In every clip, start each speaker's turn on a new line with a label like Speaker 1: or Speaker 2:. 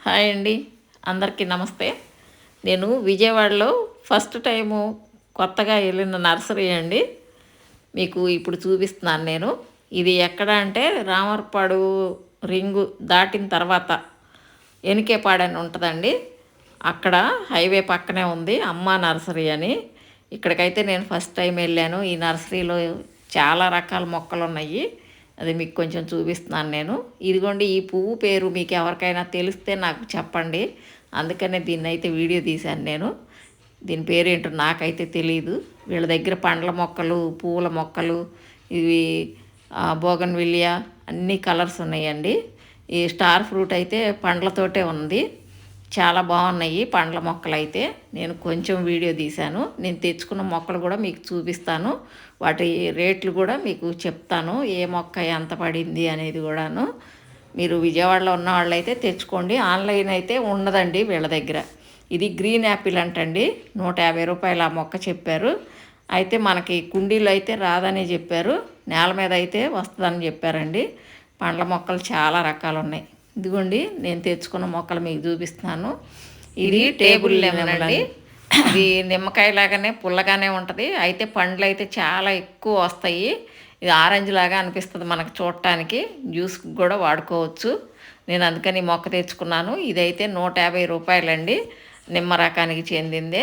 Speaker 1: Hi అండి. అందరికీ నమస్తే. నేను విజయవాడలో ఫస్ట్ టైము కొత్తగా వెళ్ళిన నర్సరీ అండి. మీకు ఇప్పుడు చూపిస్తున్నాను నేను. ఇది ఎక్కడ అంటే రామర్పాడు రింగు దాటిన తర్వాత ఎనికేపాడని ఉంటుందండి. అక్కడ హైవే పక్కనే ఉంది అమ్మ నర్సరీ అని. ఇక్కడికైతే నేను ఫస్ట్ టైం వెళ్ళాను. ఈ నర్సరీలో చాలా రకాల మొక్కలు ఉన్నాయి అది మీకు కొంచెం చూపిస్తున్నాను నేను. ఇదిగోండి ఈ పువ్వు పేరు మీకు ఎవరికైనా తెలిస్తే నాకు చెప్పండి. అందుకనే దీన్ని అయితే వీడియో తీశాను నేను. దీని పేరు ఏంటో నాకైతే తెలియదు వీళ్ళ దగ్గర పండ్ల మొక్కలు పువ్వుల మొక్కలు ఇవి బోగన్ విలియా అన్ని కలర్స్ ఉన్నాయండి. ఈ స్టార్ ఫ్రూట్ అయితే పండ్లతోటే ఉంది. చాలా బాగున్నాయి పండ్ల మొక్కలు అయితే నేను కొంచెం వీడియో తీశాను. నేను తెచ్చుకున్న మొక్కలు కూడా మీకు చూపిస్తాను. వాటి రేట్లు కూడా మీకు చెప్తాను. ఏ మొక్క ఎంత పడింది అనేది కూడాను. మీరు విజయవాడలో ఉన్న వాళ్ళైతే తెచ్చుకోండి. ఆన్లైన్ అయితే ఉండదండి వీళ్ళ దగ్గర. ఇది గ్రీన్ యాపిల్ అంటండి. నూట యాభై రూపాయలు ఆ మొక్క చెప్పారు. అయితే మనకి కుండీలు అయితే రాదని చెప్పారు. నేల మీద అయితే వస్తుందని చెప్పారండి. పండ్ల మొక్కలు చాలా రకాలు ఉన్నాయి ఇదిగోండి నేను తెచ్చుకున్న మొక్కలు మీకు చూపిస్తున్నాను. ఇది టేబుల్ లెమన్ అండి. ఇది నిమ్మకాయ లాగానే పుల్లగానే ఉంటుంది. అయితే పండ్లు అయితే చాలా ఎక్కువ వస్తాయి. ఇది ఆరెంజ్ లాగా అనిపిస్తుంది మనకు చూడటానికి. జ్యూస్ కూడా వాడుకోవచ్చు. నేను అందుకని మొక్క తెచ్చుకున్నాను. ఇదైతే నూట యాభై రూపాయలండి. నిమ్మ రకానికి చెందిందే.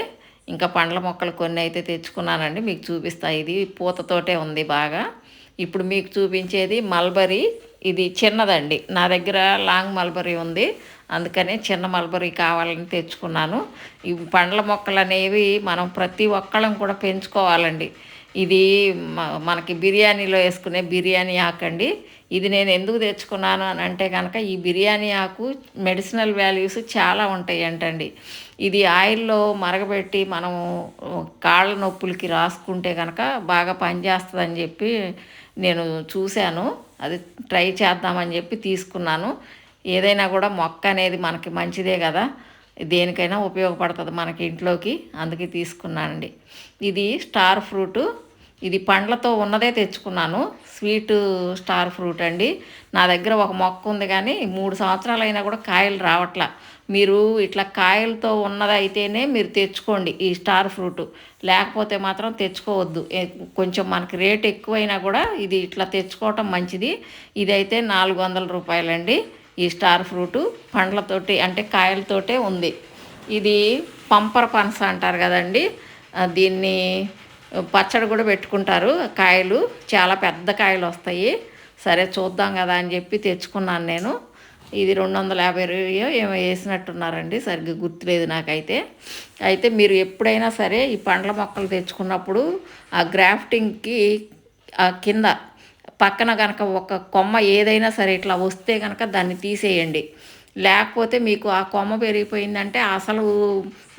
Speaker 1: ఇంకా పండ్ల మొక్కలు కొన్ని అయితే తెచ్చుకున్నానండి. మీకు చూపిస్తా. ఇది పూతతోటే ఉంది బాగా. ఇప్పుడు మీకు చూపించేది మల్బరీ. ఇది చిన్నదండి. నా దగ్గర లాంగ్ మల్బరీ ఉంది. అందుకనే చిన్న మల్బరీ కావాలని తెచ్చుకున్నాను. ఈ పండ్ల మొక్కలు అనేవి మనం ప్రతి ఒక్కళ్ళం కూడా పెంచుకోవాలండి. ఇది మనకి బిర్యానీలో వేసుకునే బిర్యానీ ఆకండి. ఇది నేను ఎందుకు తెచ్చుకున్నాను అని అంటే కనుక ఈ బిర్యానీ ఆకు మెడిసినల్ వాల్యూస్ చాలా ఉంటాయి అంటండి. ఇది ఆయిల్లో మరగబెట్టి మనము కాళ్ళ నొప్పులకి రాసుకుంటే కనుక బాగా పనిచేస్తుందని చెప్పి నేను చూశాను. అది ట్రై చేద్దామని చెప్పి తీసుకున్నాను. ఏదైనా కూడా మొక్క అనేది మనకి మంచిదే కదా. దేనికైనా ఉపయోగపడుతుంది మనకి ఇంట్లోకి అందుకే తీసుకున్నానండి. ఇది స్టార్ ఫ్రూటు. ఇది పండ్లతో ఉన్నదే తెచ్చుకున్నాను. స్వీట్ స్టార్ ఫ్రూట్ అండి. నా దగ్గర ఒక మొక్క ఉంది కానీ మూడు సంవత్సరాలైనా అయినా కూడా కాయలు రావట్లా. మీరు ఇట్లా కాయలతో ఉన్నదైతేనే మీరు తెచ్చుకోండి ఈ స్టార్ ఫ్రూట్. లేకపోతే మాత్రం తెచ్చుకోవద్దు. కొంచెం మనకి రేట్ ఎక్కువైనా కూడా ఇది ఇట్లా తెచ్చుకోవటం మంచిది. ఇదైతే నాలుగు వందల రూపాయలండి ఈ స్టార్ ఫ్రూట్. పండ్లతోటి అంటే కాయలతోటే ఉంది. ఇది పంపర పనస అంటారు కదండి. దీన్ని పచ్చడి కూడా పెట్టుకుంటారు. కాయలు చాలా పెద్ద కాయలు వస్తాయి. సరే చూద్దాం కదా అని చెప్పి తెచ్చుకున్నాను నేను. ఇది రెండు వందల యాభై ఏమో వేసినట్టున్నారండి. సరిగ్గా గుర్తులేదు నాకైతే. అయితే మీరు ఎప్పుడైనా సరే ఈ పండ్ల మొక్కలు తెచ్చుకున్నప్పుడు ఆ గ్రాఫ్టింగ్కి ఆ కింద పక్కన కనుక ఒక కొమ్మ ఏదైనా సరే ఇట్లా వస్తే కనుక దాన్ని తీసేయండి. లేకపోతే మీకు ఆ కొమ్మ పెరిగిపోయిందంటే అసలు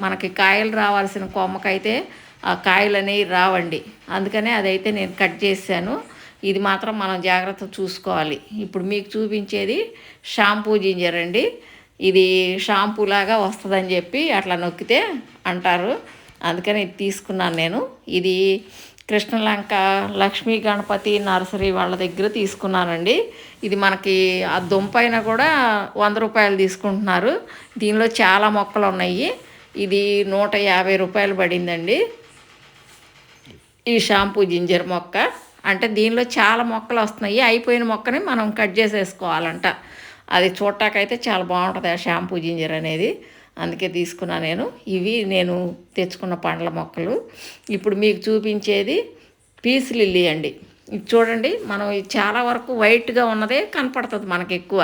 Speaker 1: మనకి కాయలు రావాల్సిన కొమ్మకైతే ఆ కాయలు అనేవి రావండి. అందుకనే అదైతే నేను కట్ చేశాను. ఇది మాత్రం మనం జాగ్రత్త చూసుకోవాలి. ఇప్పుడు మీకు చూపించేది షాంపూ జింజర్ అండి. ఇది షాంపూ లాగా వస్తుందని చెప్పి అట్లా నొక్కితే అంటారు. అందుకని ఇది తీసుకున్నాను నేను. ఇది కృష్ణలంక లక్ష్మీ గణపతి నర్సరీ వాళ్ళ దగ్గర తీసుకున్నానండి. ఇది మనకి ఆ దుంపైన కూడా వంద రూపాయలు తీసుకుంటున్నారు. దీనిలో చాలా మొక్కలు ఉన్నాయి. ఇది నూట యాభై రూపాయలు పడిందండి. ఈ షాంపూ జింజర్ మొక్క. అంటే దీనిలో చాలా మొక్కలు వస్తున్నాయి. అయిపోయిన మొక్కని మనం కట్ చేసేసుకోవాలంట. అది చూడటాకైతే చాలా బాగుంటుంది ఆ షాంపూ జింజర్ అనేది. అందుకే తీసుకున్నా నేను. ఇవి నేను తెచ్చుకున్న పండ్ల మొక్కలు. ఇప్పుడు మీకు చూపించేది పీస్ లిల్లీ అండి. ఇది చూడండి మనం చాలా వరకు వైట్గా ఉన్నదే కనపడుతుంది మనకి ఎక్కువ.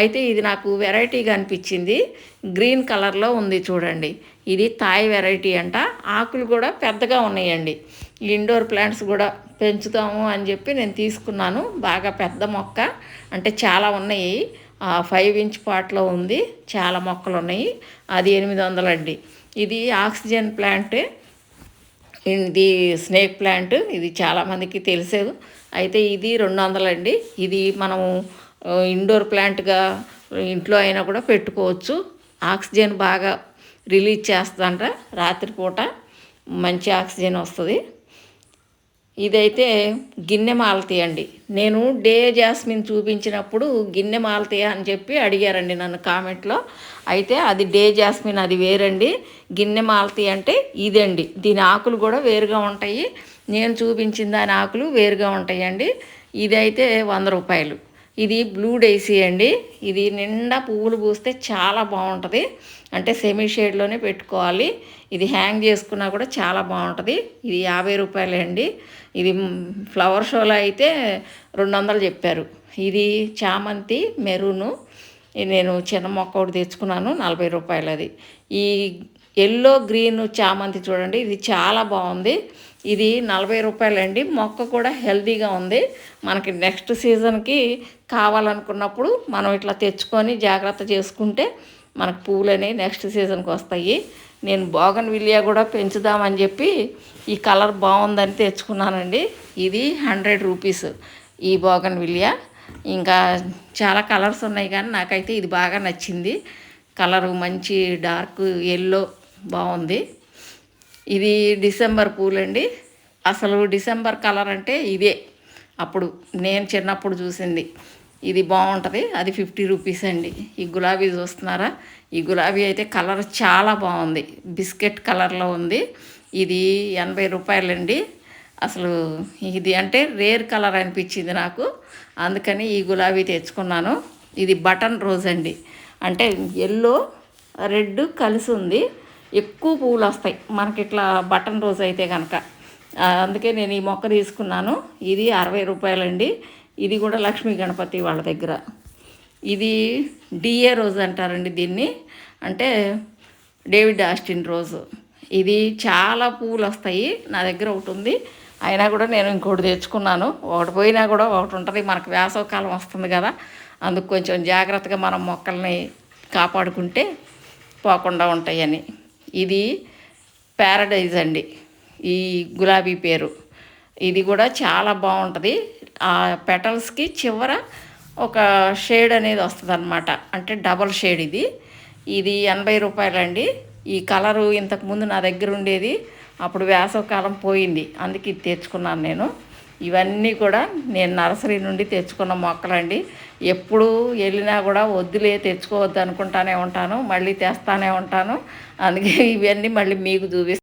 Speaker 1: అయితే ఇది నాకు వెరైటీగా అనిపించింది. గ్రీన్ కలర్లో ఉంది చూడండి. ఇది తాయి వెరైటీ అంట. ఆకులు కూడా పెద్దగా ఉన్నాయండి. ఇండోర్ ప్లాంట్స్ కూడా పెంచుతాము అని చెప్పి నేను తీసుకున్నాను. బాగా పెద్ద మొక్క. అంటే చాలా ఉన్నాయి. ఫైవ్ ఇంచ్ పాట్లో ఉంది. చాలా మొక్కలు ఉన్నాయి. అది ఎనిమిది వందలండి ఇది ఆక్సిజన్ ప్లాంట్. ఇది స్నేక్ ప్లాంట్. ఇది చాలామందికి తెలిసేది అయితే ఇది రెండు వందలండి ఇది మనము ఇండోర్ ప్లాంట్గా ఇంట్లో అయినా కూడా పెట్టుకోవచ్చు. ఆక్సిజన్ బాగా రిలీజ్ చేస్తుందంట రాత్రిపూట. మంచి ఆక్సిజన్ వస్తుంది. ఇదైతే గిన్నె మాలతి అండి. నేను డే జాస్మిన్ చూపించినప్పుడు గిన్నె మాలతీ అని చెప్పి అడిగారండి నన్ను కామెంట్లో. అయితే అది డే జాస్మిన్ అది వేరండి. గిన్నె మాలతీ అంటే ఇదండి. దీని ఆకులు కూడా వేరుగా ఉంటాయి. నేను చూపించిన దాని ఆకులు వేరుగా ఉంటాయండి. ఇదైతే వంద రూపాయలు. ఇది బ్లూ డైసీ అండి. ఇది నిండా పువ్వులు పూస్తే చాలా బాగుంటుంది. అంటే సెమీ షేడ్లోనే పెట్టుకోవాలి. ఇది హ్యాంగ్ చేసుకున్నా కూడా చాలా బాగుంటుంది. ఇది యాభై రూపాయలే అండి. ఇది ఫ్లవర్ షోలో అయితే రెండు వందలు చెప్పారు. ఇది చామంతి మెరూను. నేను చిన్న మొక్క ఒకటి తెచ్చుకున్నాను నలభై రూపాయలది. ఈ ఎల్లో గ్రీన్ చామంతి చూడండి ఇది చాలా బాగుంది. ఇది నలభై రూపాయలండి. మొక్క కూడా హెల్తీగా ఉంది. మనకి నెక్స్ట్ సీజన్కి కావాలనుకున్నప్పుడు మనం ఇట్లా తెచ్చుకొని జాగ్రత్త చేసుకుంటే మనకు పువ్వులు అనేవి నెక్స్ట్ సీజన్కి వస్తాయి. నేను బోగన్ విలియా కూడా పెంచుదామని చెప్పి ఈ కలర్ బాగుందని తెచ్చుకున్నానండి. ఇది హండ్రెడ్ రూపీస్ ఈ బోగన్ విలియా ఇంకా చాలా కలర్స్ ఉన్నాయి కానీ నాకైతే ఇది బాగా నచ్చింది. కలరు మంచి డార్క్ ఎల్లో బాగుంది. ఇది డిసెంబర్ పూలండి. అసలు డిసెంబర్ కలర్ అంటే ఇదే. అప్పుడు నేను చిన్నప్పుడు చూసింది. ఇది బాగుంటుంది. అది ఫిఫ్టీ రూపీస్ అండి. ఈ గులాబీ చూస్తున్నారా? ఈ గులాబీ అయితే కలర్ చాలా బాగుంది. బిస్కెట్ కలర్లో ఉంది. ఇది ఎనభై రూపాయలండి. అసలు ఇది అంటే రేర్ కలర్ అనిపించింది నాకు. అందుకని ఈ గులాబీ తెచ్చుకున్నాను. ఇది బటన్ రోజ్ అండి. అంటే ఎల్లో రెడ్ కలిసి ఉంది. ఎక్కువ పువ్వులు వస్తాయి. మనకి ఇట్లా బటన్ రోజ్ అయితే కనుక అందుకే నేను ఈ మొక్క తీసుకున్నాను. ఇది అరవై రూపాయలండి. ఇది కూడా లక్ష్మీ గణపతి వాళ్ళ దగ్గర. ఇది డిఏ రోజ్ అంటారండి దీన్ని. అంటే డేవిడ్ ఆస్టిన్ రోజు. ఇది చాలా పువ్వులు వస్తాయి. నా దగ్గర ఒకటి ఉంది. అయినా కూడా నేను ఇంకోటి తెచ్చుకున్నాను. ఒకటి పోయినా కూడా ఒకటి ఉంటుంది. మనకు వేసవకాలం వస్తుంది కదా. అందుకు కొంచెం జాగ్రత్తగా మనం మొక్కల్ని కాపాడుకుంటే పోకుండా ఉంటాయని. ఇది ప్యారడైజ్ అండి. ఈ గులాబీ పేరు. ఇది కూడా చాలా బాగుంటుంది. ఆ పెటల్స్కి చివర ఒక షేడ్ అనేది వస్తుంది అనమాట అంటే డబల్ షేడ్ ఇది. ఇది ఎనభై రూపాయలండి. ఈ కలరు ఇంతకుముందు నా దగ్గర ఉండేది. అప్పుడు వేసవకాలం పోయింది. అందుకే ఇది తెచ్చుకున్నాను నేను. ఇవన్నీ కూడా నేను నర్సరీ నుండి తెచ్చుకున్న మొక్కలండి. ఎప్పుడు వెళ్ళినా కూడా వద్దులే తెచ్చుకోవద్దు అనుకుంటానే ఉంటాను మళ్ళీ తెస్తానే ఉంటాను. అందుకే ఇవన్నీ మళ్ళీ మీకు చూపిస్తాను